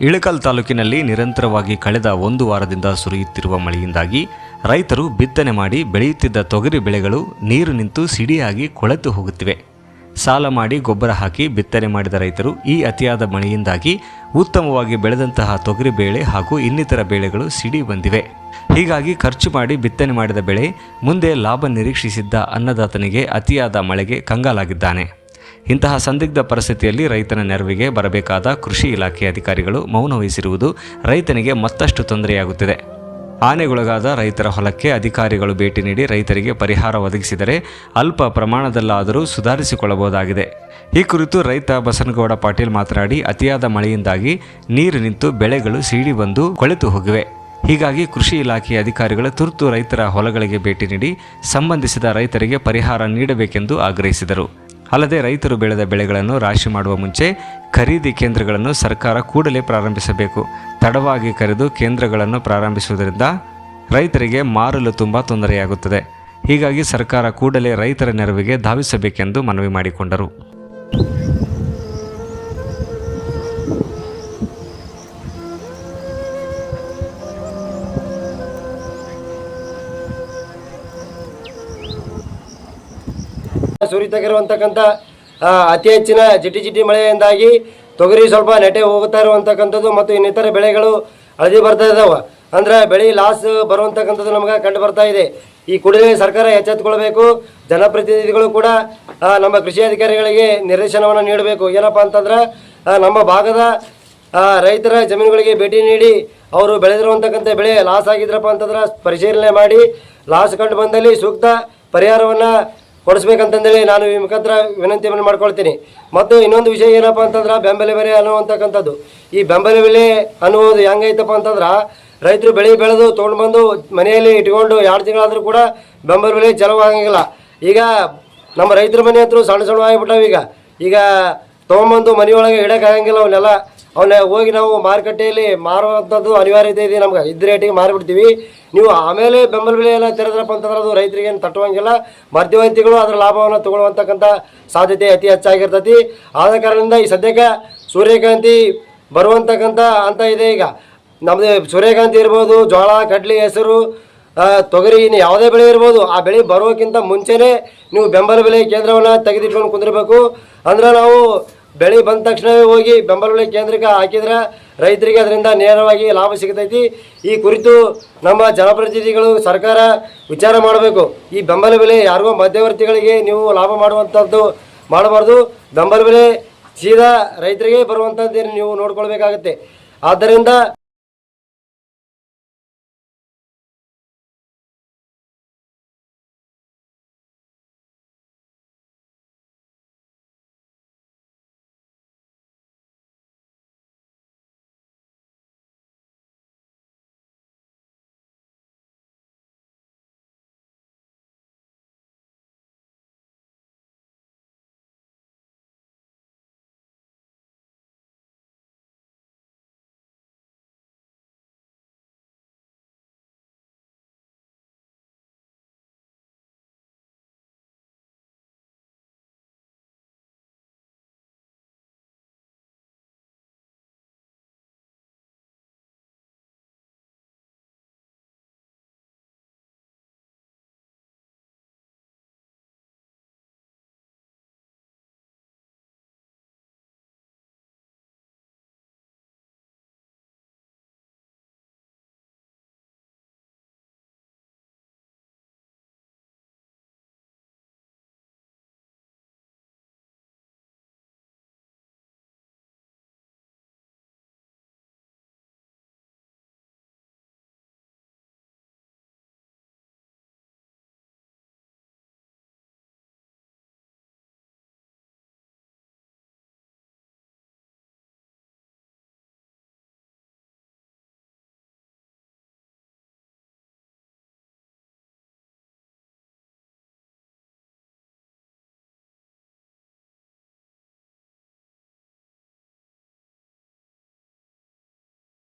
Ilkal ತಾಲೂಕಿನಲ್ಲಿ ನಿರಂತರವಾಗಿ ಕಳೆದ ಒಂದು ವಾರದಿಂದ ಸುರಿಯುತ್ತಿರುವ ಮಳೆಯಿಂದಾಗಿ ರೈತರು ಬಿತ್ತನೆ ಮಾಡಿ ಬೆಳೆಯುತ್ತಿದ್ದ ತೊಗರಿ ಬೆಳೆಗಳು ನೀರು ನಿಂತು ಸಿಡಿಯಾಗಿ ಕೊಳೆತು ಹೋಗುತ್ತಿವೆ. ಸಾಲ ಮಾಡಿ ಗೊಬ್ಬರ ಹಾಕಿ ಬಿತ್ತನೆ ಮಾಡಿದ ರೈತರು ಈ ಅತಿಯಾದ ಮಳೆಯಿಂದಾಗಿ ಉತ್ತಮವಾಗಿ ಬೆಳೆದಂತಹ ತೊಗರಿ ಬೇಳೆ ಹಾಗೂ ಇನ್ನಿತರ ಬೆಳೆಗಳು ಸಿಡಿ ಬಂದಿವೆ. ಹೀಗಾಗಿ ಖರ್ಚು ಮಾಡಿ ಬಿತ್ತನೆ ಮಾಡಿದ ಬೆಳೆ ಮುಂದೆ ಲಾಭ ನಿರೀಕ್ಷಿಸಿದ್ದ ಅನ್ನದಾತನಿಗೆ ಅತಿಯಾದ ಮಳೆಗೆ ಕಂಗಾಲಾಗಿದ್ದಾನೆ. ಇಂತಹ ಸಂದಿಗ್ಧ ಪರಿಸ್ಥಿತಿಯಲ್ಲಿ ರೈತನ ನೆರವಿಗೆ ಬರಬೇಕಾದ ಕೃಷಿ ಇಲಾಖೆ ಅಧಿಕಾರಿಗಳು ಮೌನ ವಹಿಸಿರುವುದು ರೈತನಿಗೆ ಮತ್ತಷ್ಟು ತೊಂದರೆಯಾಗುತ್ತಿದೆ. ಆನೆಗೊಳಗಾದ ರೈತರ ಹೊಲಕ್ಕೆ ಅಧಿಕಾರಿಗಳು ಭೇಟಿ ನೀಡಿ ರೈತರಿಗೆ ಪರಿಹಾರ ಒದಗಿಸಿದರೆ ಅಲ್ಪ ಪ್ರಮಾಣದಲ್ಲಾದರೂ ಸುಧಾರಿಸಿಕೊಳ್ಳಬಹುದಾಗಿದೆ. ಈ ಕುರಿತು ರೈತ ಬಸನಗೌಡ ಪಾಟೀಲ್ ಮಾತನಾಡಿ, ಅತಿಯಾದ ಮಳೆಯಿಂದಾಗಿ ನೀರು ನಿಂತು ಬೆಳೆಗಳು ಸೀಡಿ ಬಂದು ಕೊಳೆತು ಹೋಗಿವೆ. ಹೀಗಾಗಿ ಕೃಷಿ ಇಲಾಖೆಯ ಅಧಿಕಾರಿಗಳು ತುರ್ತು ರೈತರ ಹೊಲಗಳಿಗೆ ಭೇಟಿ ನೀಡಿ ಸಂಬಂಧಿಸಿದ ರೈತರಿಗೆ ಪರಿಹಾರ ನೀಡಬೇಕೆಂದು ಆಗ್ರಹಿಸಿದರು. ಅಲ್ಲದೆ ರೈತರು ಬೆಳೆದ ಬೆಳೆಗಳನ್ನು ರಾಶಿ ಮಾಡುವ ಮುಂಚೆ ಖರೀದಿ ಕೇಂದ್ರಗಳನ್ನು ಸರ್ಕಾರ ಕೂಡಲೇ ಪ್ರಾರಂಭಿಸಬೇಕು. ತಡವಾಗಿ ಕರೆದು ಕೇಂದ್ರಗಳನ್ನು ಪ್ರಾರಂಭಿಸುವುದರಿಂದ ರೈತರಿಗೆ ಮಾರಲು ತುಂಬ ತೊಂದರೆಯಾಗುತ್ತದೆ. ಹೀಗಾಗಿ ಸರ್ಕಾರ ಕೂಡಲೇ ರೈತರ ನೆರವಿಗೆ ಧಾವಿಸಬೇಕೆಂದು ಮನವಿ ಮಾಡಿಕೊಂಡರು. ಸುರಿತಗಿರುವಂತಕ್ಕಂಥ ಆ, ಅತಿ ಹೆಚ್ಚಿನ ಜಿಟಿ ಜಿಟಿ ಮಳೆಯಿಂದಾಗಿ ತೊಗರಿ ಸ್ವಲ್ಪ ನೆಟೆ ಹೋಗುತ್ತಾ ಇರುವಂತಕ್ಕಂಥದ್ದು ಮತ್ತು ಇನ್ನಿತರ ಬೆಳೆಗಳು ಹಳದಿ ಬರ್ತಾ ಇದಾವೆ. ಅಂದ್ರೆ ಬೆಳೆ ಲಾಸ್ ಬರುವಂತಕ್ಕಂಥದ್ದು ನಮಗೆ ಕಂಡು ಬರ್ತಾ ಇದೆ. ಈ ಕೂಡಲೇ ಸರ್ಕಾರ ಎಚ್ಚೆತ್ತುಕೊಳ್ಬೇಕು. ಜನಪ್ರತಿನಿಧಿಗಳು ಕೂಡ ನಮ್ಮ ಕೃಷಿ ಅಧಿಕಾರಿಗಳಿಗೆ ನಿರ್ದೇಶನವನ್ನು ನೀಡಬೇಕು. ಏನಪ್ಪ ಅಂತಂದ್ರೆ ನಮ್ಮ ಭಾಗದ ರೈತರ ಜಮೀನುಗಳಿಗೆ ಭೇಟಿ ನೀಡಿ ಅವರು ಬೆಳೆದಿರುವಂತಕ್ಕಂಥ ಬೆಳೆ ಲಾಸ್ ಆಗಿದ್ರಪ್ಪ ಅಂತಂದ್ರೆ ಪರಿಶೀಲನೆ ಮಾಡಿ ಲಾಸ್ ಕಂಡು ಬಂದಲ್ಲಿ ಸೂಕ್ತ ಪರಿಹಾರವನ್ನು ಕೊಡಿಸ್ಬೇಕಂತಂದೇಳಿ ನಾನು ಈ ಮುಖಾಂತರ ವಿನಂತಿಯನ್ನು ಮಾಡ್ಕೊಳ್ತೀನಿ. ಮತ್ತು ಇನ್ನೊಂದು ವಿಷಯ ಏನಪ್ಪ ಅಂತಂದ್ರೆ ಬೆಂಬಲ ಬೆಲೆ ಅನ್ನುವಂಥಕ್ಕಂಥದ್ದು ಈ ಬೆಂಬಲ ಬೆಲೆ ಅನ್ನುವುದು ಹೆಂಗೈತಪ್ಪ ಅಂತಂದ್ರೆ ರೈತರು ಬೆಳೆ ಬೆಳೆದು ತೊಗೊಂಡು ಬಂದು ಮನೆಯಲ್ಲಿ ಇಟ್ಕೊಂಡು ಎರಡು ತಿಂಗಳಾದರೂ ಕೂಡ ಬೆಂಬಲ ಬೆಲೆ ಆಗಂಗಿಲ್ಲ ಈಗ ನಮ್ಮ ರೈತರ ಮನೆ ಹತ್ರ ಸಣ್ಣ ಸಣ್ಣ ಆಗಿಬಿಟ್ಟಾವ ಈಗ. ಈಗ ತೊಗೊಂಬಂದು ಮನೆಯೊಳಗೆ ಇಡೋಕ್ಕಾಗಂಗಿಲ್ಲ ಅವನ್ನೆಲ್ಲ. ಅವನ್ನ ಹೋಗಿ ನಾವು ಮಾರುಕಟ್ಟೆಯಲ್ಲಿ ಮಾರುವಂಥದ್ದು ಅನಿವಾರ್ಯತೆ ಇದೆ ನಮ್ಗೆ. ಇದ್ದ ರೇಟಿಗೆ ಮಾರಿಬಿಡ್ತೀವಿ. ನೀವು ಆಮೇಲೆ ಬೆಂಬಲ ಬೆಲೆ ಎಲ್ಲ ತೆರೆದ್ರಪ್ಪ ಅಂತಂದ್ರೆ ಅದು ರೈತರಿಗೆ ಏನು ತಟ್ಟುವಂಗಿಲ್ಲ. ಮಧ್ಯವರ್ತಿಗಳು ಅದರ ಲಾಭವನ್ನು ತಗೊಳ್ಳುವಂತಕ್ಕಂಥ ಸಾಧ್ಯತೆ ಅತಿ ಹೆಚ್ಚಾಗಿರ್ತೈತಿ. ಆದ ಕಾರಣದಿಂದ ಈ ಸದ್ಯಕ್ಕೆ ಸೂರ್ಯಕಾಂತಿ ಬರುವಂತಕ್ಕಂಥ ಅಂತ ಇದೆ ಈಗ. ನಮ್ಮದು ಸೂರ್ಯಕಾಂತಿ ಇರ್ಬೋದು ಜೋಳ ಕಡ್ಲಿ, ಹೆಸರು ತೊಗರಿ ಇನ್ನು ಯಾವುದೇ ಬೆಳೆ ಇರ್ಬೋದು, ಆ ಬೆಳೆ ಬರೋಕ್ಕಿಂತ ಮುಂಚೆನೇ ನೀವು ಬೆಂಬಲ ಬೆಲೆ ಕೇಂದ್ರವನ್ನು ತೆಗೆದಿಟ್ಕೊಂಡು ಕುಂದಿರಬೇಕು. ಅಂದ್ರೆ ನಾವು ಬೆಳೆ ಬಂದ ತಕ್ಷಣವೇ ಹೋಗಿ ಬೆಂಬಲ ಬೆಲೆ ಕೇಂದ್ರಕ್ಕೆ ಹಾಕಿದ್ರೆ ರೈತರಿಗೆ ಅದರಿಂದ ನೇರವಾಗಿ ಲಾಭ ಸಿಗತೈತಿ. ಈ ಕುರಿತು ನಮ್ಮ ಜನಪ್ರತಿನಿಧಿಗಳು ಸರ್ಕಾರ ವಿಚಾರ ಮಾಡಬೇಕು. ಈ ಬೆಂಬಲ ಬೆಲೆ ಯಾರಿಗೋ ಮಧ್ಯವರ್ತಿಗಳಿಗೆ ನೀವು ಲಾಭ ಮಾಡುವಂಥದ್ದು ಮಾಡಬಾರ್ದು. ಬೆಂಬಲ ಬೆಲೆ ಸೀದಾ ರೈತರಿಗೆ ಬರುವಂಥದ್ದೇನು ನೀವು ನೋಡ್ಕೊಳ್ಬೇಕಾಗತ್ತೆ. ಆದ್ದರಿಂದ